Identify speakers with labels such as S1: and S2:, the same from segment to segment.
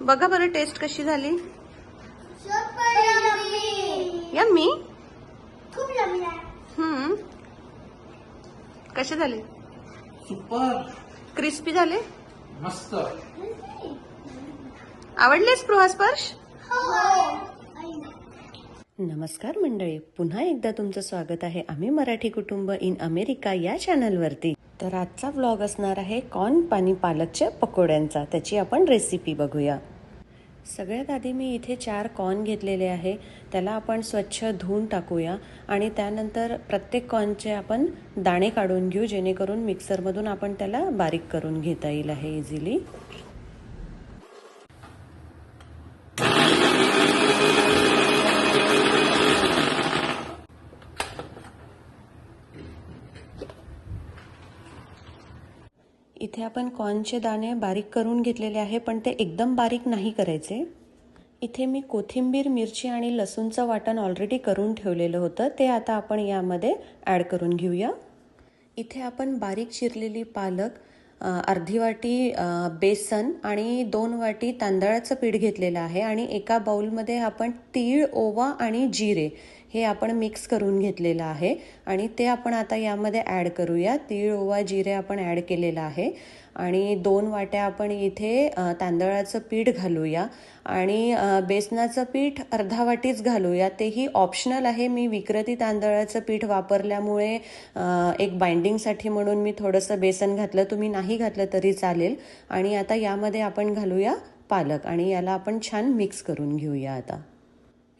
S1: बघा बरं टेस्ट कशी झाली?
S2: सुपर यम्मी
S1: यम्मी
S2: खूप यम्मी आहे.
S1: हम्म. कसे झाले?
S3: सुपर
S1: क्रिस्पी झाले?
S3: मस्त.
S1: आवडले स्पृहा स्पर्श?
S2: हो.
S1: नमस्कार मंडळी पुन्हा एकदा तुमचं स्वागत आहे आम्ही मराठी कुटुंब इन अमेरिका या चॅनलवरती तर आजचा व्लॉग असणार आहे कॉर्न पाणी पालकच्या पकोड्यांचा. त्याची आपण रेसिपी बघूया. सगळ्यात आधी मी इथे चार कॉर्न घेतलेले आहे. त्याला आपण स्वच्छ धुवून टाकूया आणि त्यानंतर प्रत्येक कॉर्नचे आपण दाणे काढून घेऊ जेणेकरून मिक्सरमधून आपण त्याला बारीक करून घेता येईल आहे इझिली इथे आपण कॉर्नचे दाणे बारीक करून घेतलेले आहे पण ते एकदम बारीक नाही करायचे. इथे मी कोथिंबीर मिरची आणि लसूणचं वाटण ऑलरेडी करून ठेवलेलं होतं. ते आता आपण यामध्ये ॲड करून घेऊया. इथे आपण बारीक चिरलेली पालक अर्धी वाटी बेसन आणि दोन वाटी तांदळाचं पीठ घेतलेलं आहे आणि एका बाउलमध्ये आपण तीळ ओवा आणि जिरे हे आपण मिक्स करून घेतलेलं आहे. आणि ते आपण आता यामध्ये ॲड करूया. तीळ ओवा जिरे आपण ॲड केलेलं आहे. आणि दोन वाट्या आपण इथे तांदळाचं पीठ घालूया. आणि बेसनाचं पीठ अर्धा वाटीच घालूया. तेही ऑप्शनल आहे. मी विक्रती तांदळाचं पीठ वापरल्यामुळे एक बाइंडिंगसाठी म्हणून मी थोडंसं बेसन घातलं. तुम्ही नाही घातलं तरी चालेल. आणि आता यामध्ये आपण घालूया पालक. आणि याला आपण छान मिक्स करून घेऊया आता.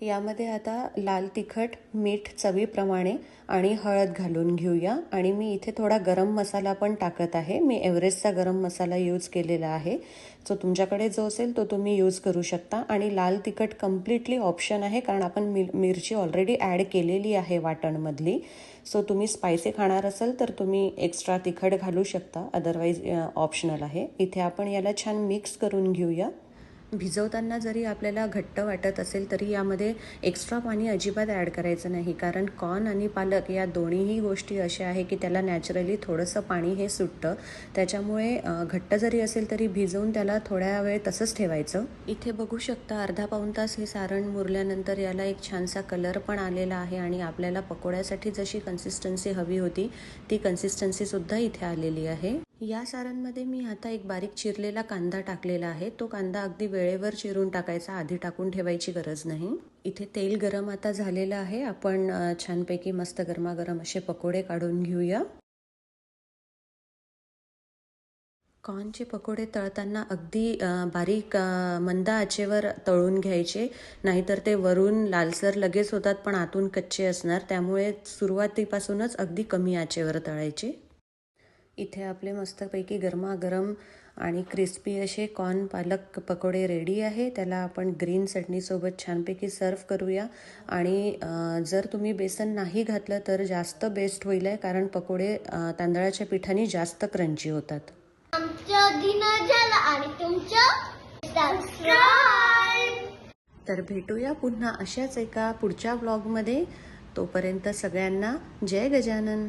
S1: यामध्ये आता लाल तिखट मीठ चवीप्रमाणे आणि हळद घालून घेऊया. आणि मी इथे थोडा गरम मसाला पण टाकत आहे. मी एव्हरेस्टचा गरम मसाला यूज केलेला आहे. सो तुमच्याकडे जो असेल तो तुम्ही यूज करू शकता. आणि लाल तिखट कम्प्लिटली ऑप्शन आहे कारण आपण मिर मिरची ऑलरेडी ॲड केलेली आहे वाटणमधली. सो तुम्ही स्पायसी खाणार असाल तर तुम्ही एक्स्ट्रा तिखट घालू शकता. अदरवाईज ऑप्शनल आहे. इथे आपण याला छान मिक्स करून घेऊया. भिजवताना जरी आपल्याला घट्ट वाटत असेल तरी यामध्ये एक्स्ट्रा पाणी अजिबात ॲड करायचं नाही. कारण कॉर्न आणि पालक या दोन्हीही गोष्टी अशा आहे की त्याला नॅचरली थोडंसं पाणी हे सुटतं. त्याच्यामुळे घट्ट जरी असेल तरी भिजवून त्याला थोड्या वेळ तसंच ठेवायचं. इथे बघू शकता अर्धा पाऊण तास हे सारण मुरल्यानंतर याला एक छानसा कलर पण आलेला आहे आणि आपल्याला पकोड्यासाठी जशी कन्सिस्टन्सी हवी होती ती कन्सिस्टन्सीसुद्धा इथे आलेली आहे. या सारांमध्ये मी आता एक बारीक चिरलेला कांदा टाकलेला आहे. तो कांदा अगदी वेळेवर चिरून टाकायचा आधी टाकून ठेवायची गरज नाही. इथे तेल गरम आता झालेलं आहे. आपण छानपैकी मस्त गरमागरम असे पकोडे काढून घेऊया. कॉर्नचे पकोडे तळताना अगदी बारीक मंद आचेवर तळून घ्यायचे. नाहीतर ते वरून लालसर लगेच होतात पण आतून कच्चे असणार. त्यामुळे सुरुवातीपासूनच अगदी कमी आचेवर तळायचे. इथे आपले मस्तपैकी गरमागरम आणि क्रिस्पी असे कॉर्न पालक पकोडे रेडी आहे. त्याला आपण ग्रीन चटणीसोबत छानपैकी सर्व करूया. आणि जर तुम्ही बेसन नाही घातलं तर जास्त बेस्ट होईल आहे कारण पकोडे तांदळाच्या पिठाने जास्त क्रंची होतात.
S2: आमचं डिनर झालं आणि तुमचं सबस्क्राईब
S1: तर भेटूया पुन्हा अशाच एका पुढच्या व्लॉगमध्ये तोपर्यंत सगळ्यांना जय गजानन.